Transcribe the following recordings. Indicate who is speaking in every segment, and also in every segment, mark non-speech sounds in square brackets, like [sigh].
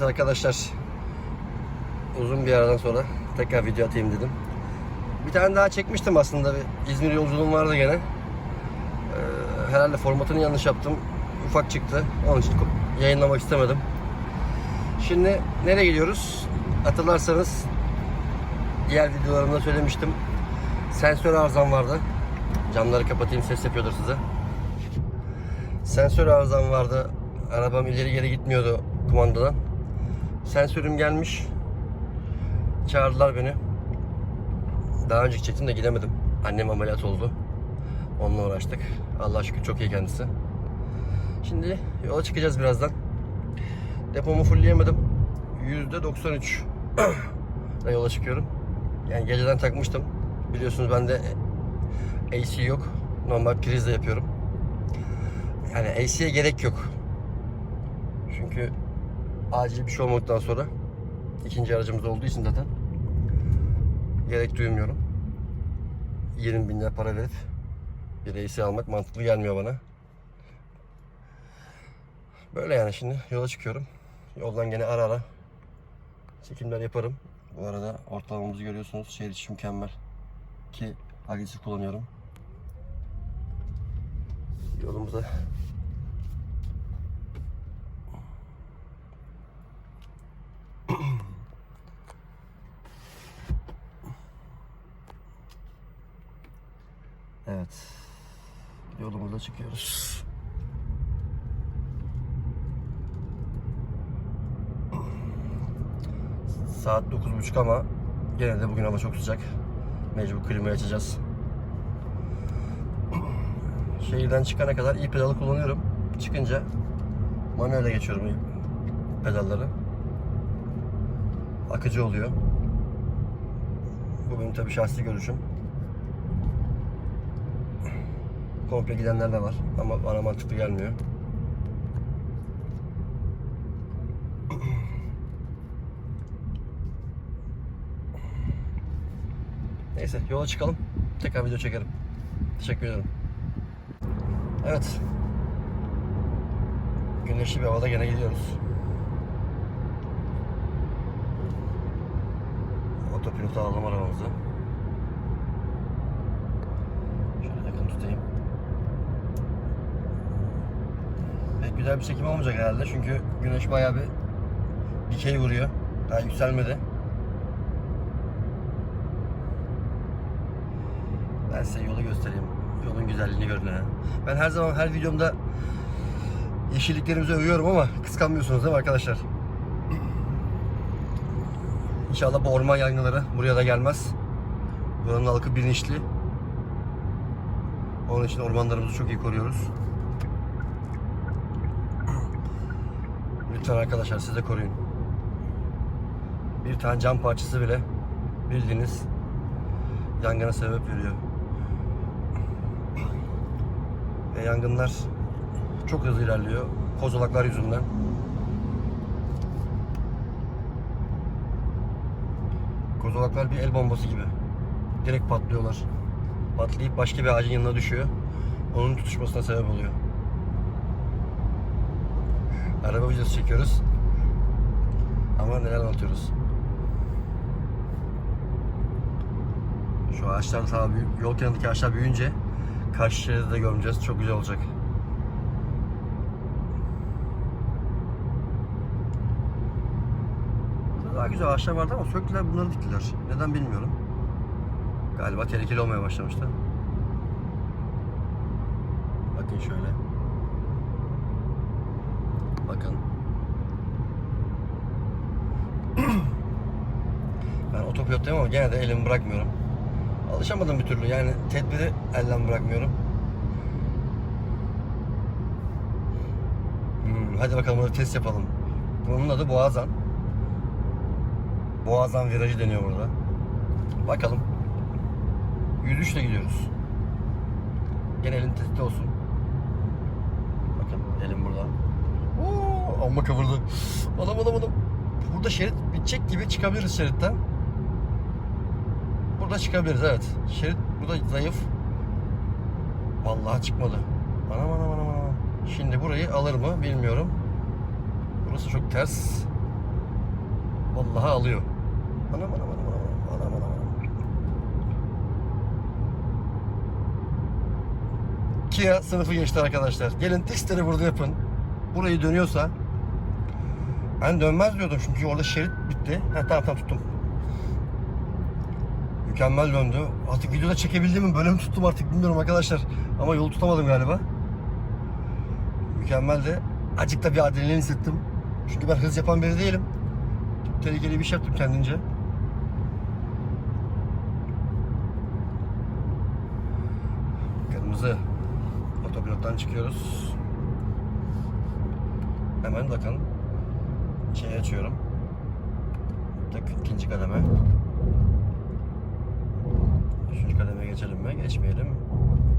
Speaker 1: Arkadaşlar uzun bir aradan sonra tekrar video atayım dedim. Bir tane daha çekmiştim aslında. Bir İzmir yolculuğum vardı gene. Ee, herhalde formatını yanlış yaptım. Ufak çıktı. Onun için yayınlamak istemedim. Şimdi nereye gidiyoruz? Hatırlarsanız diğer videolarımda söylemiştim. Sensör arızam vardı. Camları kapatayım ses yapıyordur size. Sensör arızam vardı. Arabam ileri geri gitmiyordu kumandadan. Sensörüm gelmiş. Çağırdılar beni. Daha önce çektim de gidemedim. Annem ameliyat oldu. Onunla uğraştık. Allah şükür çok iyi kendisi. Şimdi yola çıkacağız birazdan. Depomu fullleyemedim. %93 [clears throat] ile yola çıkıyorum. Yani geceden takmıştım. Biliyorsunuz bende AC yok. Normal prizle yapıyorum. Yani AC'ye gerek yok. Çünkü acil bir şey olmadıktan sonra ikinci aracımız olduğu için zaten gerek duymuyorum. 20 bin lira para verip bir AC almak mantıklı gelmiyor bana. Böyle yani şimdi yola çıkıyorum. Yoldan gene ara ara çekimler yaparım. Bu arada ortalamamızı görüyorsunuz. Şehir içi mükemmel. Ki agresif kullanıyorum. Yolumuza Evet. Yolumuza çıkıyoruz. Saat 9.30 ama gene de bugün hava çok sıcak. Mecbur klimayı açacağız. Şehirden çıkana kadar iyi pedalı kullanıyorum. Çıkınca manuele geçiyorum pedalları. Akıcı oluyor. Bu benim tabii şahsi görüşüm. Komple gidenler de var ama bana mantıklı gelmiyor. [clears throat] Neyse yola çıkalım. Tekrar video çekerim. Teşekkür ederim. Evet. Güneşli bir havada gene gidiyoruz. Otopilota alalım arabamızı. Şöyle yakın tutayım. Pek güzel bir çekim olmayacak herhalde çünkü güneş bayağı bir dikey vuruyor. Daha yükselmedi. Ben size yolu göstereyim. Yolun güzelliğini görün ha. Ben her zaman her videomda yeşilliklerimizi övüyorum ama kıskanmıyorsunuz değil mi arkadaşlar? İnşallah bu orman yangınları buraya da gelmez. Buranın halkı bilinçli. Onun için ormanlarımızı çok iyi koruyoruz. Lütfen arkadaşlar siz de koruyun. Bir tane cam parçası bile bildiğiniz yangına sebep veriyor. Ve yangınlar çok hızlı ilerliyor. Kozalaklar yüzünden. Kozalaklar bir el bombası gibi. Direkt patlıyorlar. Patlayıp başka bir ağacın yanına düşüyor. Onun tutuşmasına sebep oluyor. Araba videosu çekiyoruz. Ama neler anlatıyoruz. Şu ağaçlar daha yol kenarındaki ağaçlar büyüyünce karşı şeridi de görmeyeceğiz. Çok güzel olacak. Daha güzel ağaçlar vardı ama söktüler bunları diktiler. Neden bilmiyorum. Galiba tehlikeli olmaya başlamıştı. Bakın şöyle. Bakın. [clears throat] ben otopilottayım ama gene de elimi bırakmıyorum. Alışamadım bir türlü yani tedbiri elden bırakmıyorum. Hmm, hadi bakalım burada test yapalım. Bunun adı Boğazan. Boğazan virajı deniyor burada. Bakalım. 103 ile gidiyoruz. Gene elin testi olsun. Bakın elim burada. Oo, amma kıvırdı. Adam adam adam. Burada şerit bitecek gibi çıkabiliriz şeritten. Burada çıkabiliriz evet. Şerit burada zayıf. Vallahi çıkmadı. Anam anam anam anam. Şimdi burayı alır mı bilmiyorum. Burası çok ters. Vallahi alıyor. Anam anam anam anam anam anam anam. Kia sınıfı geçti arkadaşlar. Gelin testleri burada yapın. Burayı dönüyorsa ben dönmez diyordum çünkü orada şerit bitti. Ha tamam tamam tuttum. Mükemmel döndü. Artık videoda çekebildim mi? Böyle mi tuttum artık bilmiyorum arkadaşlar. Ama yolu tutamadım galiba. Mükemmeldi. Acık da bir adrenalin hissettim. Çünkü ben hız yapan biri değilim. Tehlikeli bir şey yaptım kendince. Kırmızı. Otopilottan çıkıyoruz. Hemen bakalım. Şey açıyorum. Tık ikinci kademe. Üçüncü kademeye geçelim mi? Geçmeyelim.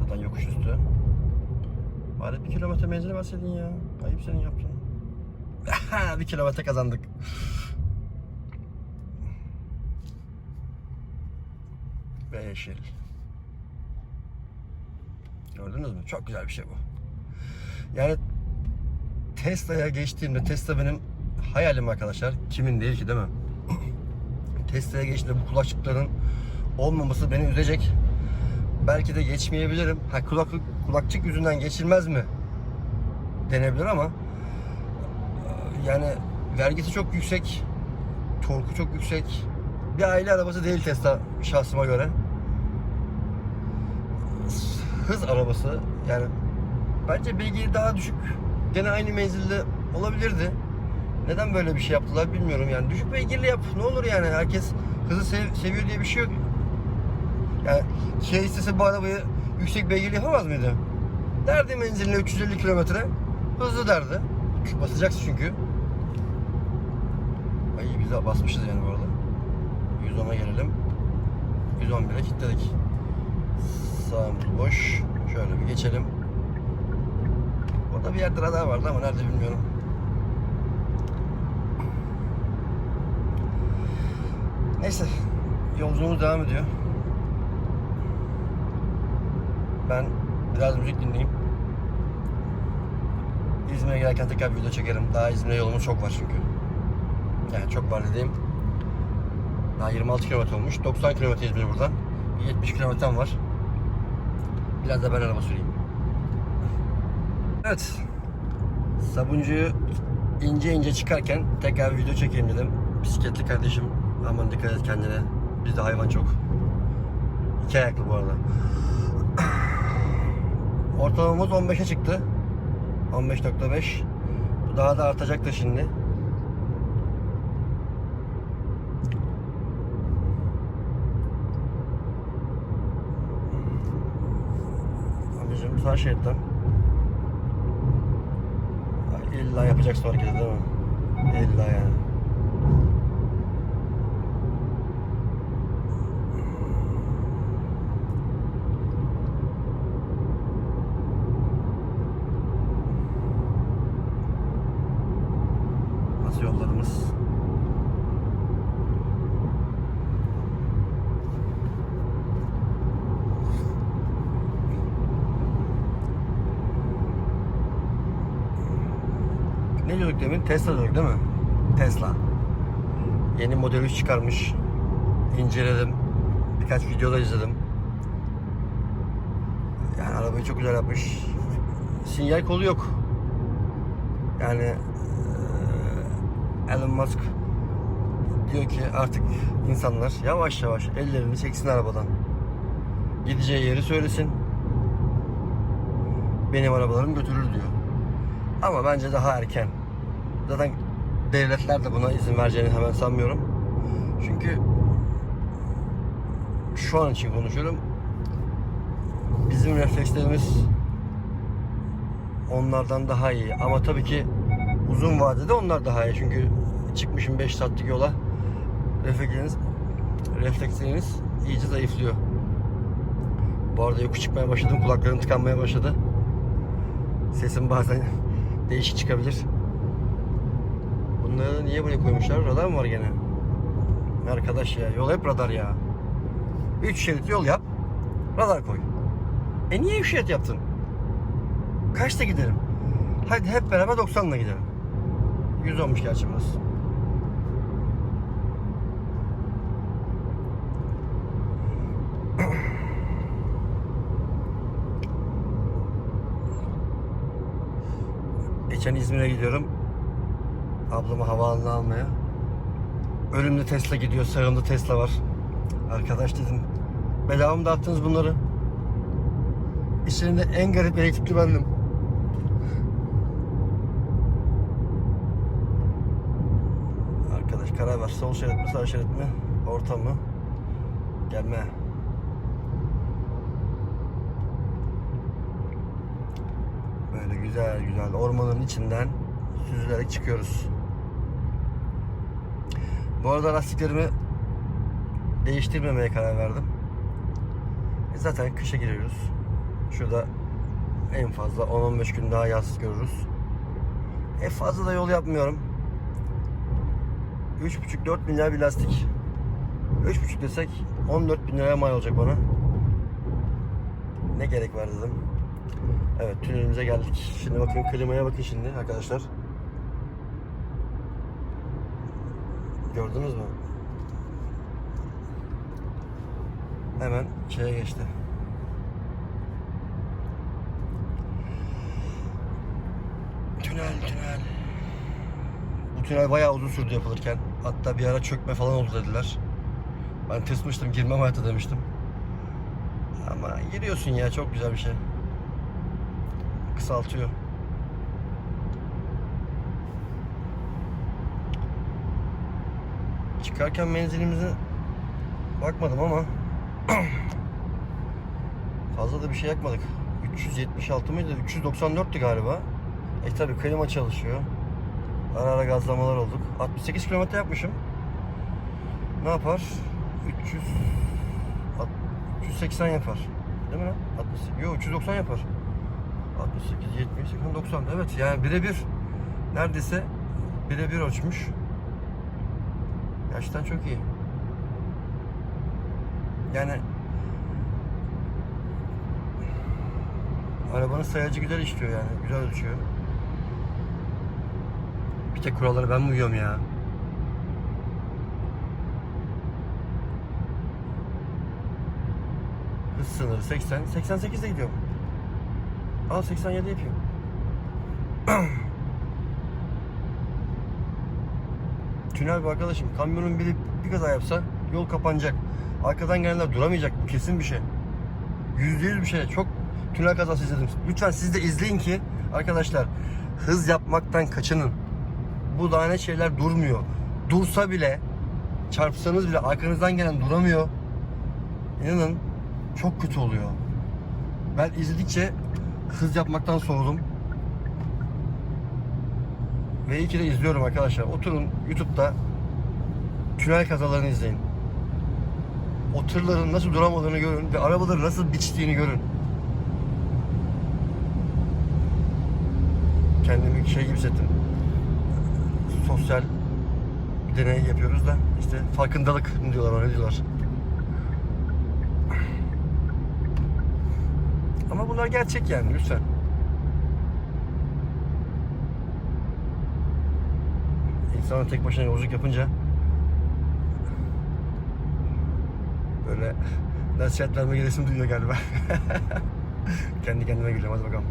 Speaker 1: Zaten yokuş üstü. Bari bir kilometre menzili verseydin ya. Ayıp senin yaptın. [laughs] bir kilometre kazandık. Ve yeşil. Gördünüz mü? Çok güzel bir şey bu. Yani Tesla'ya geçtiğimde Tesla benim hayalim arkadaşlar. Kimin değil ki değil mi? [clears throat] Tesla'ya geçtiğimde bu kulakçıkların olmaması beni üzecek. Belki de geçmeyebilirim. Ha kulaklık kulakçık yüzünden geçilmez mi? Denebilir ama e, yani vergisi çok yüksek. Torku çok yüksek. Bir aile arabası değil Tesla şahsıma göre. Hız arabası yani bence beygiri daha düşük. Gene aynı menzilde olabilirdi. Neden böyle bir şey yaptılar bilmiyorum yani. Düşük beygirli yap ne olur yani. Herkes hızı sev- seviyor diye bir şey yok. Yani şey istese bu arabayı yüksek beygirli yapamaz mıydı? Derdi menziline 350 kilometre. Hızlı derdi. Basacaksın çünkü. Ay biz basmışız yani bu arada. 110'a gelelim. 111'e kilitledik. Sağımız boş. Şöyle bir geçelim. Orada bir yerde radar vardı ama nerede bilmiyorum. Neyse. Yolculuğumuz devam ediyor. Ben biraz müzik dinleyeyim. İzmir'e gelirken tekrar bir video çekerim. Daha İzmir'e yolumuz çok var çünkü. Yani çok var dediğim. Daha 26 kilometre olmuş. 90 kilometre İzmir buradan. Bir 70 kilometrem var. Biraz da ben araba süreyim. Evet. Sabuncuyu ince ince çıkarken tekrar video çekeyim dedim. Bisikletli kardeşim aman dikkat et kendine. Bizde hayvan çok. İki ayaklı bu arada. [clears throat] Ortalamamız 15'e çıktı. 15.5. Bu daha da artacaktır şimdi. Amcacığım sağ şeritten. İlla yapacaksın hareketi değil mi? İlla yani. Nasıl yollarımız? Ne diyorduk demin? Tesla diyorduk değil mi? Tesla. Yeni Model 3 çıkarmış. İnceledim. Birkaç videoda izledim. Yani arabayı çok güzel yapmış. Sinyal kolu yok. Yani Elon Musk diyor ki artık insanlar yavaş yavaş ellerini çeksin arabadan. Gideceği yeri söylesin. Benim arabalarım götürür diyor. Ama bence daha erken. Zaten devletler de buna izin vereceğini hemen sanmıyorum. Çünkü şu an için konuşuyorum. Bizim reflekslerimiz onlardan daha iyi. Ama tabii ki uzun vadede onlar daha iyi. Çünkü çıkmışım 5 saatlik yola refleksleriniz, refleksleriniz iyice zayıflıyor. Bu arada yokuş çıkmaya başladım. Kulaklarım tıkanmaya başladı. Sesim bazen [laughs] değişik çıkabilir. Bunları niye buraya koymuşlar? Radar mı var gene? Arkadaş ya yol hep radar ya. Üç şerit yol yap. Radar koy. E niye üç şerit yaptın? Kaçta gidelim? Hadi hep beraber 90'la gidelim. 100 olmuş gerçi burası. Geçen İzmir'e gidiyorum. Ablamı havaalanına almaya. Önümde Tesla gidiyor, sağımda Tesla var. Arkadaş dedim, bedava mı dağıttınız bunları? İçlerinde en garip elektrikli bendim. Arkadaş karar ver. Sol şerit mi, sağ şerit mi? Orta mı? Gelme. Böyle güzel güzel ormanın içinden süzülerek çıkıyoruz. Bu arada lastiklerimi değiştirmemeye karar verdim. E zaten kışa giriyoruz. Şurada en fazla 10-15 gün daha yaz görürüz. E fazla da yol yapmıyorum. 3,5-4 bin lira bir lastik. 3,5 desek 14 bin liraya mal olacak bana. Ne gerek var dedim. Evet tünelimize geldik. Şimdi bakın klimaya bakın şimdi arkadaşlar. Gördünüz mü? Hemen şeye geçti. Tünel tünel. Bu tünel bayağı uzun sürdü yapılırken. Hatta bir ara çökme falan oldu dediler. Ben tırsmıştım girmem hayatta demiştim. Ama giriyorsun ya çok güzel bir şey. Kısaltıyor. Çıkarken menzilimize bakmadım ama [clears throat] fazla da bir şey yakmadık. 376 mıydı? 394'tü galiba. E tabi klima çalışıyor. Ara ara gazlamalar olduk. 68 kilometre yapmışım. Ne yapar? 300 alt- 380 yapar. Değil mi lan? 68. Yok 390 yapar. 68, 70, 80, 90. Evet yani birebir. Neredeyse birebir ölçmüş. Gerçekten çok iyi. Yani arabanın sayacı güzel işliyor yani. Güzel ölçüyor. Bir tek kurallara ben mi uyuyorum ya? Hız sınırı 80. 88 de gidiyorum. Al 87 yapayım. Tünel bu arkadaşım. Kamyonun biri bir kaza yapsa yol kapanacak. Arkadan gelenler duramayacak. Bu kesin bir şey. Yüzde yüz bir şey. Çok tünel kazası izledim. Lütfen siz de izleyin ki arkadaşlar hız yapmaktan kaçının. Bu lanet şeyler durmuyor. Dursa bile çarpsanız bile arkanızdan gelen duramıyor. İnanın çok kötü oluyor. Ben izledikçe hız yapmaktan soğudum. Ve iyi izliyorum arkadaşlar. Oturun YouTube'da tünel kazalarını izleyin. O tırların nasıl duramadığını görün ve arabaların nasıl biçtiğini görün. Kendimi şey gibi hissettim. Sosyal deney yapıyoruz da işte farkındalık diyorlar öyle diyorlar. Ama bunlar gerçek yani lütfen. İnsanın tek başına yolculuk yapınca böyle nasihat verme geresim duyuyor galiba. [laughs] Kendi kendime gülüyorum hadi bakalım.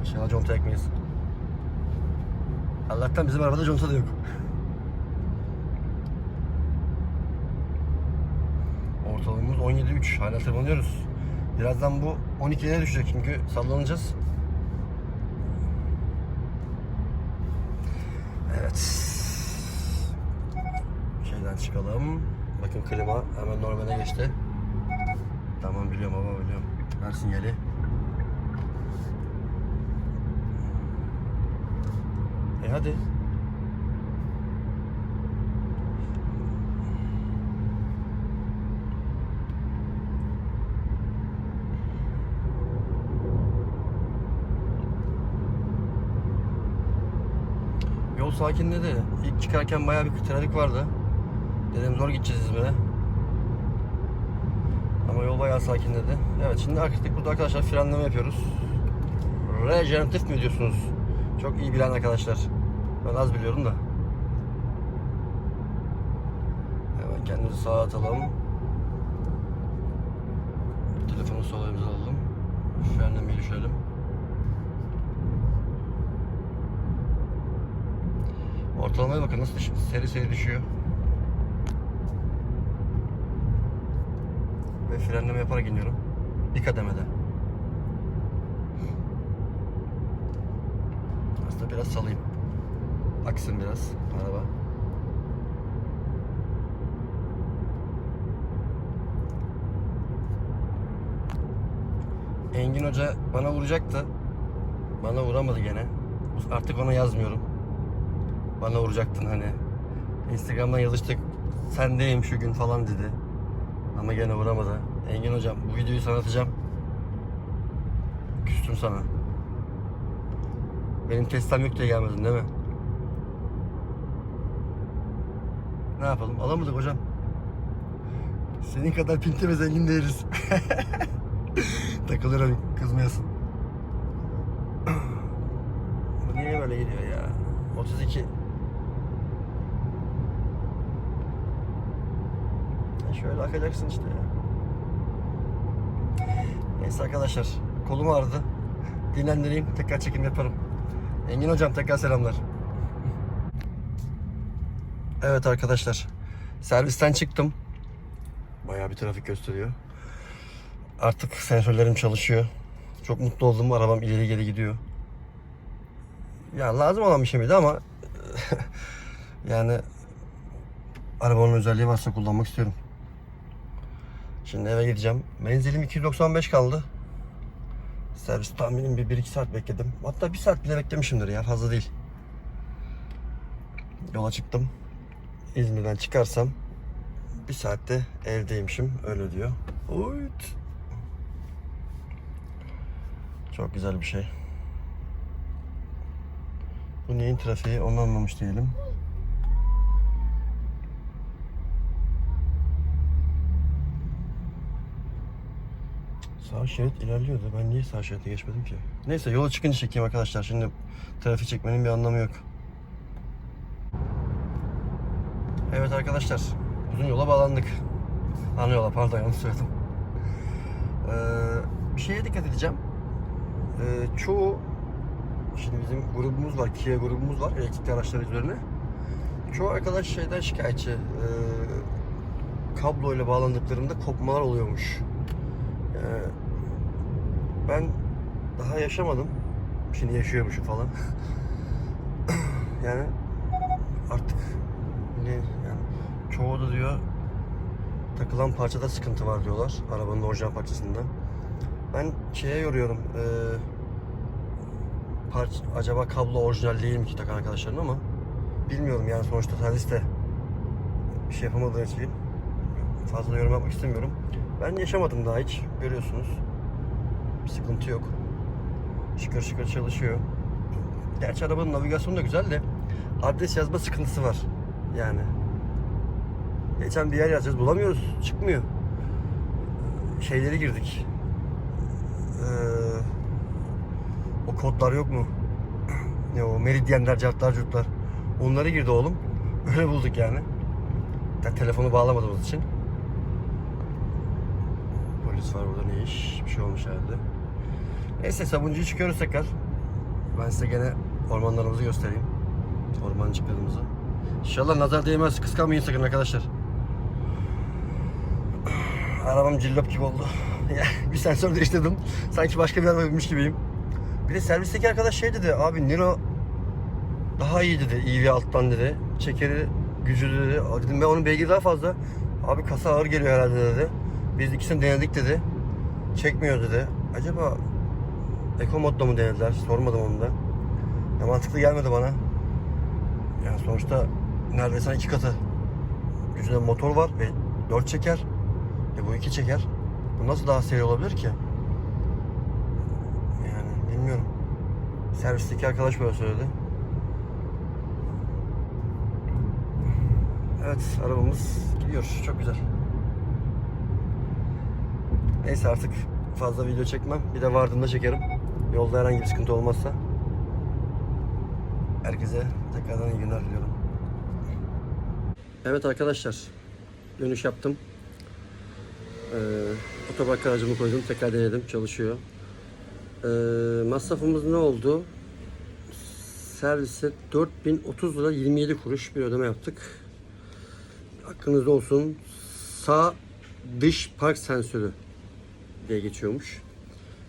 Speaker 1: İnşallah conta ekmeyiz. Allah'tan bizim arabada conta da yok. Ortalamamız 17.3 hala tırmanıyoruz. Birazdan bu 12'lere düşecek çünkü sallanacağız. Evet. Şeyden çıkalım. Bakın klima hemen normale geçti. Tamam biliyorum baba biliyorum. Ver sinyali. E hadi. Yol sakinledi. İlk çıkarken bayağı bir trafik vardı. Dedim zor gideceğiz İzmir'e. Ama yol bayağı sakinledi. Evet şimdi artık burada arkadaşlar frenleme yapıyoruz. Rejeneratif mi diyorsunuz? Çok iyi bilen arkadaşlar. Ben az biliyorum da. Hemen kendimizi sağa atalım. Telefonu sola alalım. Frenlemeyi düşürelim. Evet. 3 2 1 0 0 0 0 0 0 0 0 0 0 0 0 0 0 0 0 0 0 0 0 0 0 0 0 0 0 0 0 0 0 0 0 0 0 0 0 0 0 0 0 0 0 0 0 0 0 0 0 0 Ortalamaya bakın nasıl seri seri düşüyor. Ve frenleme yaparak iniyorum. Bir kademede. Aslında biraz salayım. Aksın biraz araba. Engin Hoca bana vuracaktı. Bana vuramadı gene. Artık ona yazmıyorum. Bana vuracaktın hani. Instagram'dan yazıştık. Sendeyim şu gün falan dedi. Ama gene vuramadı. Engin hocam bu videoyu sana atacağım. Küstüm sana. Benim testem yok diye gelmedin değil mi? Ne yapalım? Alamadık hocam. Senin kadar pinti ve zengin değiliz. [laughs] Takılıyorum kızmayasın. Bu niye böyle gidiyor ya? 32. şöyle akacaksın işte ya. Neyse arkadaşlar kolum ağrıdı. Dinlendireyim tekrar çekim yaparım. Engin hocam tekrar selamlar. Evet arkadaşlar servisten çıktım. Bayağı bir trafik gösteriyor. Artık sensörlerim çalışıyor. Çok mutlu oldum. Arabam ileri geri gidiyor. Ya lazım olan bir şey miydi ama [laughs] yani arabanın özelliği varsa kullanmak istiyorum. Şimdi eve gideceğim. Menzilim 295 kaldı. Servis tahminim bir 1-2 saat bekledim. Hatta 1 saat bile beklemişimdir ya fazla değil. Yola çıktım. İzmir'den çıkarsam bir saatte evdeymişim öyle diyor. Uyut. Çok güzel bir şey. Bu neyin trafiği onu anlamış diyelim. Sağ şerit ilerliyordu. Ben niye sağ şerite geçmedim ki? Neyse yola çıkınca çekeyim arkadaşlar. Şimdi trafik çekmenin bir anlamı yok. Evet arkadaşlar. Uzun yola bağlandık. Ana yola pardon yanlış söyledim. Ee, bir şeye dikkat edeceğim. Ee, çoğu şimdi bizim grubumuz var. Kia grubumuz var. Elektrikli araçlar üzerine. Çoğu arkadaş şeyden şikayetçi. Ee, kablo ile bağlandıklarında kopmalar oluyormuş. Ee, ben daha yaşamadım. Şimdi yaşıyormuşum falan. [laughs] yani artık ne yani çoğu da diyor takılan parçada sıkıntı var diyorlar arabanın orijinal parçasında. Ben şeye yoruyorum. E, parça, acaba kablo orijinal değil mi ki takan arkadaşların ama bilmiyorum yani sonuçta serviste bir şey yapamadığı için fazla yorum yapmak istemiyorum. Ben yaşamadım daha hiç. Görüyorsunuz. Bir sıkıntı yok. Şıkır şıkır çalışıyor. Gerçi arabanın navigasyonu da güzel de adres yazma sıkıntısı var. Yani. Geçen bir yer yazacağız bulamıyoruz. Çıkmıyor. Şeyleri girdik. Ee, o kodlar yok mu? [clears throat] Ne o meridyenler, cartlar, curtlar. Onları girdi oğlum. [laughs] Öyle bulduk yani. Ya, telefonu bağlamadığımız için. Polis var burada ne iş? Bir şey olmuş herhalde. Neyse sabuncuya çıkıyoruz tekrar. Ben size gene ormanlarımızı göstereyim. Ormancıklarımızı. İnşallah nazar değmez. Kıskanmayın sakın arkadaşlar. Arabam cillop gibi oldu. [laughs] bir sensör değiştirdim. Sanki başka bir araba binmiş gibiyim. Bir de servisteki arkadaş şey dedi. Abi Niro daha iyi dedi. EV alttan dedi. Çekeri gücü dedi. Dedim ben onun beygiri daha fazla. Abi kasa ağır geliyor herhalde dedi. Biz ikisini denedik dedi. Çekmiyor dedi. Acaba Eco modda mı denediler? Sormadım onu da. Ya mantıklı gelmedi bana. Yani sonuçta neredeyse iki katı gücünde motor var ve dört çeker. E bu iki çeker. Bu nasıl daha seri olabilir ki? Yani bilmiyorum. Servisteki arkadaş böyle söyledi. Evet arabamız gidiyor. Çok güzel. Neyse artık fazla video çekmem. Bir de vardığımda çekerim. Yolda herhangi bir sıkıntı olmazsa. Herkese tekrardan iyi günler diliyorum. Evet arkadaşlar. Dönüş yaptım. Ee, otopark aracımı koydum. Tekrar denedim. Çalışıyor. Ee, masrafımız ne oldu? servise 4030 lira 27 kuruş bir ödeme yaptık. Hakkınızda olsun. Sağ dış park sensörü diye geçiyormuş.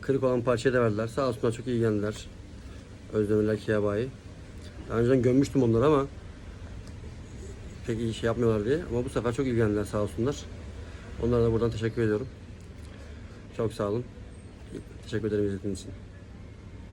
Speaker 1: Kırık olan parçayı da verdiler. Sağ olsunlar çok ilgilendiler. Özdemirler Kia Bayi. Daha önceden gömmüştüm onları ama pek iyi şey yapmıyorlar diye. Ama bu sefer çok ilgilendiler sağ olsunlar. Onlara da buradan teşekkür ediyorum. Çok sağ olun. Teşekkür ederim izlediğiniz için.